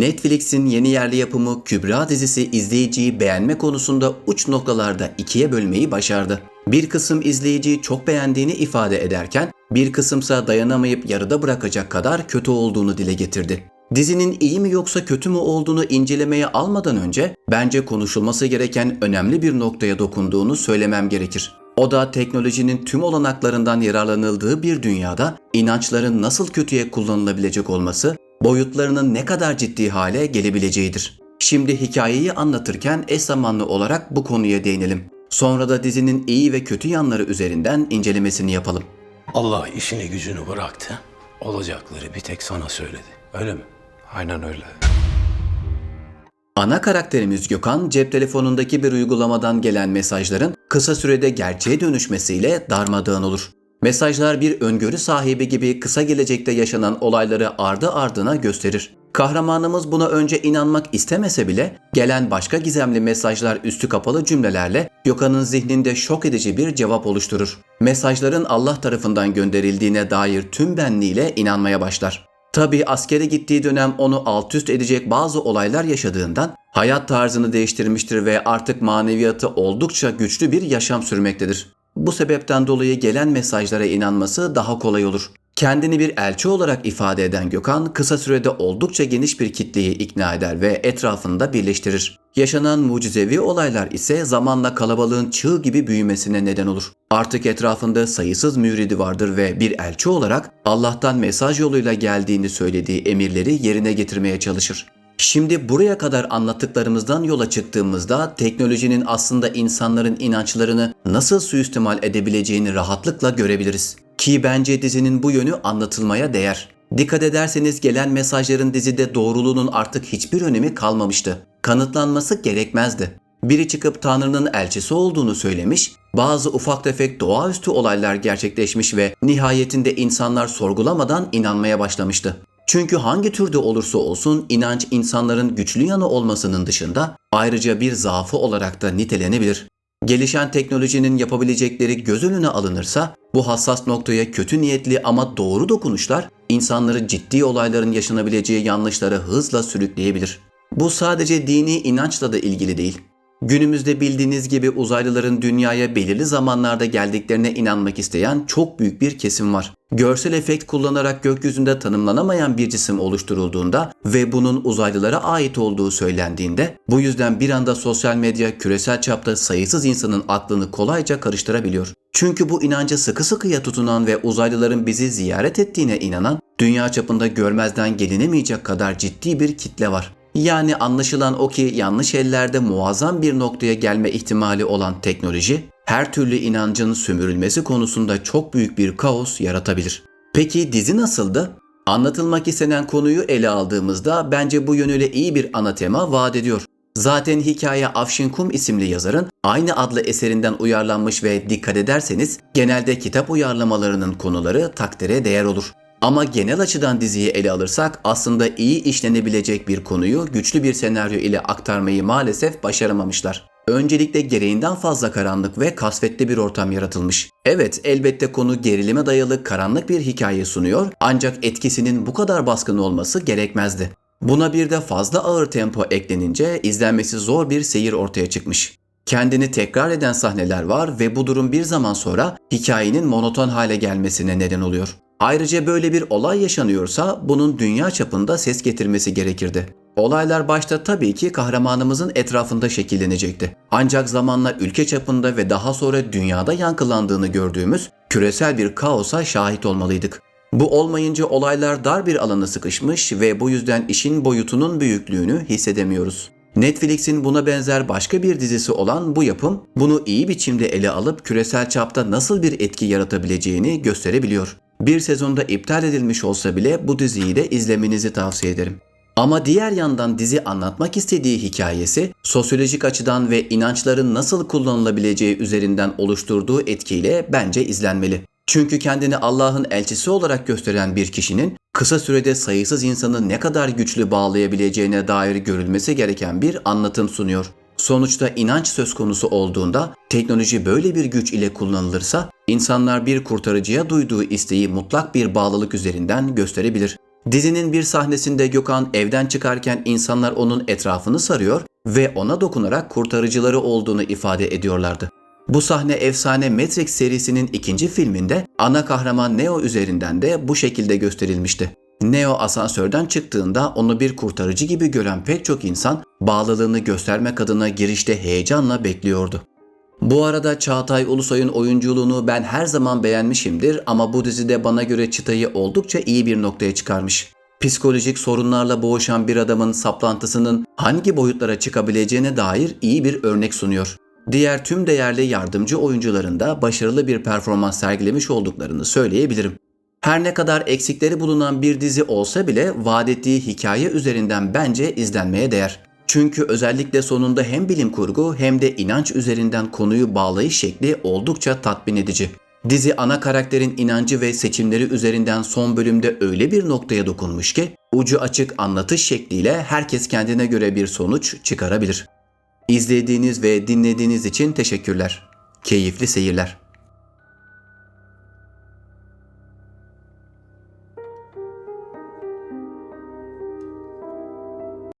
Netflix'in yeni yerli yapımı Kübra dizisi izleyiciyi beğenme konusunda uç noktalarda ikiye bölmeyi başardı. Bir kısım izleyiciyi çok beğendiğini ifade ederken bir kısımsa dayanamayıp yarıda bırakacak kadar kötü olduğunu dile getirdi. Dizinin iyi mi yoksa kötü mü olduğunu incelemeye almadan önce bence konuşulması gereken önemli bir noktaya dokunduğunu söylemem gerekir. O da teknolojinin tüm olanaklarından yararlanıldığı bir dünyada inançların nasıl kötüye kullanılabilecek olması, boyutlarının ne kadar ciddi hale gelebileceğidir. Şimdi hikayeyi anlatırken eş zamanlı olarak bu konuya değinelim. Sonra da dizinin iyi ve kötü yanları üzerinden incelemesini yapalım. Allah işini gücünü bıraktı. Olacakları bir tek sana söyledi. Öyle mi? Aynen öyle. Ana karakterimiz Gökhan cep telefonundaki bir uygulamadan gelen mesajların kısa sürede gerçeğe dönüşmesiyle darmadağın olur. Mesajlar bir öngörü sahibi gibi kısa gelecekte yaşanan olayları ardı ardına gösterir. Kahramanımız buna önce inanmak istemese bile gelen başka gizemli mesajlar üstü kapalı cümlelerle Gökhan'ın zihninde şok edici bir cevap oluşturur. Mesajların Allah tarafından gönderildiğine dair tüm benliğiyle inanmaya başlar. Tabi askere gittiği dönem onu alt üst edecek bazı olaylar yaşadığından hayat tarzını değiştirmiştir ve artık maneviyatı oldukça güçlü bir yaşam sürmektedir. Bu sebepten dolayı gelen mesajlara inanması daha kolay olur. Kendini bir elçi olarak ifade eden Gökhan kısa sürede oldukça geniş bir kitleyi ikna eder ve etrafında birleştirir. Yaşanan mucizevi olaylar ise zamanla kalabalığın çığ gibi büyümesine neden olur. Artık etrafında sayısız müridi vardır ve bir elçi olarak Allah'tan mesaj yoluyla geldiğini söylediği emirleri yerine getirmeye çalışır. Şimdi buraya kadar anlattıklarımızdan yola çıktığımızda teknolojinin aslında insanların inançlarını nasıl suistimal edebileceğini rahatlıkla görebiliriz. Ki bence dizinin bu yönü anlatılmaya değer. Dikkat ederseniz gelen mesajların dizide doğruluğunun artık hiçbir önemi kalmamıştı. Kanıtlanması gerekmezdi. Biri çıkıp Tanrı'nın elçisi olduğunu söylemiş, bazı ufak tefek doğaüstü olaylar gerçekleşmiş ve nihayetinde insanlar sorgulamadan inanmaya başlamıştı. Çünkü hangi türde olursa olsun inanç insanların güçlü yanı olmasının dışında ayrıca bir zaafı olarak da nitelenebilir. Gelişen teknolojinin yapabilecekleri göz önüne alınırsa bu hassas noktaya kötü niyetli ama doğru dokunuşlar insanları ciddi olayların yaşanabileceği yanlışlara hızla sürükleyebilir. Bu sadece dini inançla da ilgili değil. Günümüzde bildiğiniz gibi uzaylıların dünyaya belirli zamanlarda geldiklerine inanmak isteyen çok büyük bir kesim var. Görsel efekt kullanarak gökyüzünde tanımlanamayan bir cisim oluşturulduğunda ve bunun uzaylılara ait olduğu söylendiğinde bu yüzden bir anda sosyal medya küresel çapta sayısız insanın aklını kolayca karıştırabiliyor. Çünkü bu inanca sıkı sıkıya tutunan ve uzaylıların bizi ziyaret ettiğine inanan dünya çapında görmezden gelinemeyecek kadar ciddi bir kitle var. Yani anlaşılan o ki yanlış ellerde muazzam bir noktaya gelme ihtimali olan teknoloji, her türlü inancın sömürülmesi konusunda çok büyük bir kaos yaratabilir. Peki dizi nasıldı? Anlatılmak istenen konuyu ele aldığımızda bence bu yönüyle iyi bir ana tema vaat ediyor. Zaten hikaye Afşin Kum isimli yazarın aynı adlı eserinden uyarlanmış ve dikkat ederseniz genelde kitap uyarlamalarının konuları takdire değer olur. Ama genel açıdan diziyi ele alırsak aslında iyi işlenebilecek bir konuyu güçlü bir senaryo ile aktarmayı maalesef başaramamışlar. Öncelikle gereğinden fazla karanlık ve kasvetli bir ortam yaratılmış. Evet elbette konu gerilime dayalı karanlık bir hikaye sunuyor ancak etkisinin bu kadar baskın olması gerekmezdi. Buna bir de fazla ağır tempo eklenince izlenmesi zor bir seyir ortaya çıkmış. Kendini tekrar eden sahneler var ve bu durum bir zaman sonra hikayenin monoton hale gelmesine neden oluyor. Ayrıca böyle bir olay yaşanıyorsa bunun dünya çapında ses getirmesi gerekirdi. Olaylar başta tabii ki kahramanımızın etrafında şekillenecekti. Ancak zamanla ülke çapında ve daha sonra dünyada yankılandığını gördüğümüz küresel bir kaosa şahit olmalıydık. Bu olmayınca olaylar dar bir alana sıkışmış ve bu yüzden işin boyutunun büyüklüğünü hissedemiyoruz. Netflix'in buna benzer başka bir dizisi olan bu yapım bunu iyi biçimde ele alıp küresel çapta nasıl bir etki yaratabileceğini gösterebiliyor. Bir sezonda iptal edilmiş olsa bile bu diziyi de izlemenizi tavsiye ederim. Ama diğer yandan dizi anlatmak istediği hikayesi sosyolojik açıdan ve inançların nasıl kullanılabileceği üzerinden oluşturduğu etkiyle bence izlenmeli. Çünkü kendini Allah'ın elçisi olarak gösteren bir kişinin kısa sürede sayısız insanı ne kadar güçlü bağlayabileceğine dair görülmesi gereken bir anlatım sunuyor. Sonuçta inanç söz konusu olduğunda teknoloji böyle bir güç ile kullanılırsa insanlar bir kurtarıcıya duyduğu isteği mutlak bir bağlılık üzerinden gösterebilir. Dizinin bir sahnesinde Gökhan evden çıkarken insanlar onun etrafını sarıyor ve ona dokunarak kurtarıcıları olduğunu ifade ediyorlardı. Bu sahne efsane Matrix serisinin ikinci filminde ana kahraman Neo üzerinden de bu şekilde gösterilmişti. Neo asansörden çıktığında onu bir kurtarıcı gibi gören pek çok insan bağlılığını göstermek adına girişte heyecanla bekliyordu. Bu arada Çağatay Ulusoy'un oyunculuğunu ben her zaman beğenmişimdir ama bu dizide bana göre çıtayı oldukça iyi bir noktaya çıkarmış. Psikolojik sorunlarla boğuşan bir adamın saplantısının hangi boyutlara çıkabileceğine dair iyi bir örnek sunuyor. Diğer tüm değerli yardımcı oyuncuların da başarılı bir performans sergilemiş olduklarını söyleyebilirim. Her ne kadar eksikleri bulunan bir dizi olsa bile vaat ettiği hikaye üzerinden bence izlenmeye değer. Çünkü özellikle sonunda hem bilim kurgu hem de inanç üzerinden konuyu bağlayış şekli oldukça tatmin edici. Dizi ana karakterin inancı ve seçimleri üzerinden son bölümde öyle bir noktaya dokunmuş ki ucu açık anlatış şekliyle herkes kendine göre bir sonuç çıkarabilir. İzlediğiniz ve dinlediğiniz için teşekkürler. Keyifli seyirler.